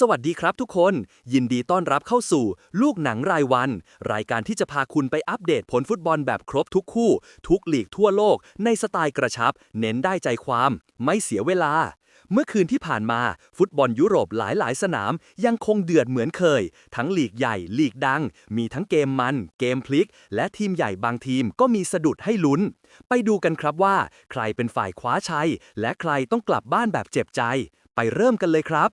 สวัสดีครับทุกคน ยินดีต้อนรับเข้าสู่ ลูกหนังรายวัน รายการที่จะพาคุณไปอัปเดตผลฟุตบอลแบบครบทุกคู่ ทุกลีกทั่วโลก ในสไตล์กระชับ เน้นได้ใจความ ไม่เสียเวลา เมื่อคืนที่ผ่านมา ฟุตบอลยุโรปหลายๆ สนามยังคงเดือดเหมือนเคย ทั้งลีกใหญ่ลีกดัง มีทั้งเกมมัน เกมพลิก และทีมใหญ่บางทีมก็มีสะดุดให้ลุ้น ไปดูกันครับว่า ใครเป็นฝ่ายคว้าชัย และใครต้องกลับบ้านแบบเจ็บใจ ไปเริ่มกันเลยครับ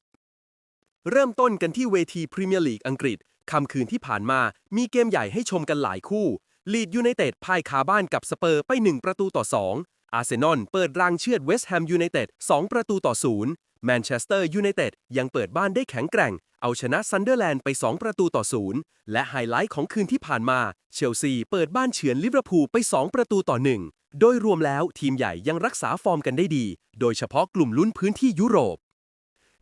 เริ่มต้นกันที่เวทีพรีเมียร์ลีกอังกฤษค่ำคืนที่ผ่านมามีเกมใหญ่ให้ชมกันหลายคู่ ลีดยูไนเต็ดพ่ายคาบ้านกับสเปอร์ไป 1 ประตูต่อ 2 อาร์เซนอลเปิดรางเชือดเวสต์แฮมยูไนเต็ด 2 ประตูต่อ 0 แมนเชสเตอร์ยูไนเต็ดยังเปิดบ้านได้แข็งแกร่ง เอาชนะซันเดอร์แลนด์ไป 2 ประตูต่อ 0 และไฮไลท์ของคืนที่ผ่านมา เชลซีเปิดบ้านเฉือนลิเวอร์พูลไป 2 ประตูต่อ 1 โดยรวมแล้วทีมใหญ่ยังรักษาฟอร์มกันได้ดี โดยเฉพาะกลุ่มลุ้นพื้นที่ยุโรป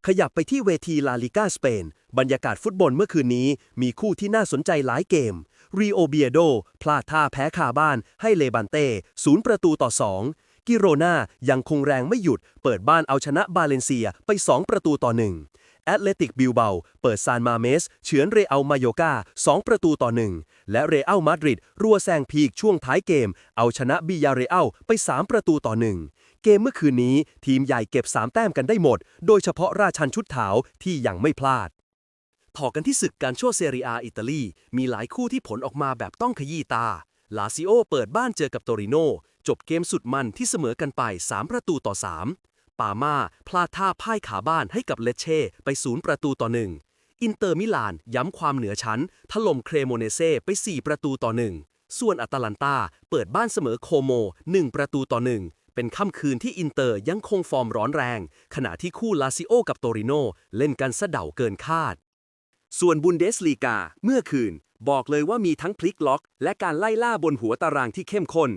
ขยับไปที่เวทีลาลิก้าสเปน บรรยากาศฟุตบอลเมื่อคืนนี้ มีคู่ที่น่าสนใจหลายเกมรีโอเบียโดพลาดท่าแพ้คาบ้าน ให้เลบันเต้ศูนย์ประตูต่อ 2 กิโรนายังคงแรงไม่หยุด เปิดบ้านเอาชนะบาเลนเซียไป 2 ประตูต่อ 1แอตเลติกบิลเบา เปิดซานมาเมส เฉือนเรอัลมาโยกา2 ประตูต่อ 1 และเรอัลมาดริด รัวแซงพีกช่วงท้ายเกม เอาชนะบิยาเรอัลไป 3 ประตูต่อ 1เกมเมื่อคืนนี้ทีมใหญ่เก็บ 3 แต้มกันได้หมด โดยเฉพาะราชันชุดขาวที่ยังไม่พลาดต่อกันที่ศึกการโชว์เซเรียอิตาลี มีหลายคู่ที่ผลออกมาแบบต้องขยี้ตา ลาซิโอเปิดบ้านเจอกับโตริโน จบเกมสุดมันที่เสมอกันไป 3 ประตูต่อ 3 ปามาพลาดท่าพ่ายขาบ้านให้กับเลเช่ ไป 0 ประตูต่อ 1 อินเตอร์มิลานย้ำความเหนือชั้น ถล่มเครโมเนเซ่ไป 4 ประตูต่อ 1 ส่วนอาตาลันตาเปิดบ้านเสมอโคโม 1 ประตูต่อ 1 เป็นค่ำคืนที่อินเตอร์ยังคงฟอร์มร้อนแรง ขณะที่คู่ลาซิโอกับโตริโนเล่นกันสะเดาเกินคาด ส่วนบุนเดสลีกาเมื่อคืน บอกเลยว่ามีทั้งพลิกล็อก และการไล่ล่าบนหัวตารางที่เข้มข้น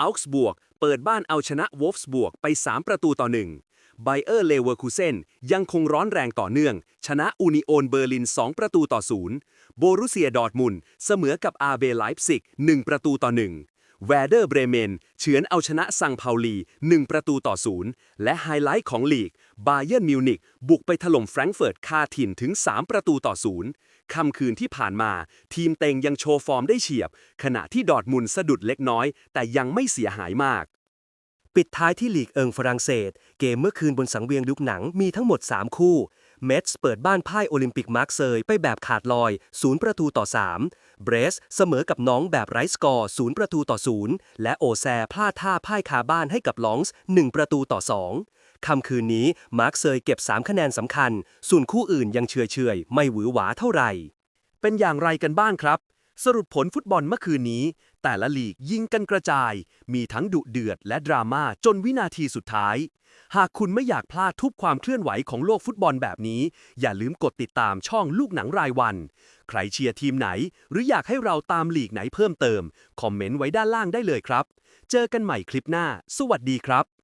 อัลส์บวกเปิดบ้านเอาชนะวอฟส์บวกไป 3 ประตูต่อ1ไบเออร์เลเวอร์คูเซนยังคงร้อนแรงต่อเนื่อง ชนะอูนิโอนเบอร์ลิน 2 ประตูต่อ0โบรุเซียดอร์ทมุนเสมอกับอาเบไลฟ์ซิก 1 ประตูต่อ1 แวเดอร์เบรเมนเฉือนเอาชนะซังเปาลี 1 ประตูต่อ0และไฮไลท์ของลีกบาเยิร์นมิวนิกบุกไปถล่มแฟรงก์เฟิร์ตคาถิ่นถึง 3 ประตูต่อ0ค่ำคืนที่ผ่านมา ทีมเต็งยังโชว์ฟอร์มได้เฉียบ ขณะที่ดอร์ทมุนสะดุดเล็กน้อย แต่ยังไม่เสียหายมาก ปิดท้ายที่ลีกเอิงฝรั่งเศส เกมเมื่อคืนบนสังเวียนยุคหนังมีทั้งหมด 3 คู่ เมทส์เปิดบ้านพ่ายโอลิมปิกมาร์กเซยไปแบบขาดลอย0ประตูต่อ 3 เบรส เสมอกับน้องแบบไร้สกอร์0ประตูต่อ0และโอแซพลาดท่าพ่ายคาบ้านให้กับลองส์1ประตูต่อ 2 ค่ำคืนนี้มาร์กเซยเก็บ 3 คะแนนสำคัญ ส่วนคู่อื่นยังเฉื่อยเฉยไม่หวือหวาเท่าไหร่ เป็นอย่างไรกันบ้างครับ สรุปผลฟุตบอลเมื่อคืนนี้ แต่ละลีกยิงกันกระจาย มีทั้งดุเดือดและดราม่าจนวินาทีสุดท้าย หากคุณไม่อยากพลาดทุกความเคลื่อนไหวของโลกฟุตบอลแบบนี้ อย่าลืมกดติดตามช่องลูกหนังรายวัน ใครเชียร์ทีมไหน หรืออยากให้เราตามลีกไหนเพิ่มเติม คอมเมนต์ไว้ด้านล่างได้เลยครับ เจอกันใหม่คลิปหน้า สวัสดีครับ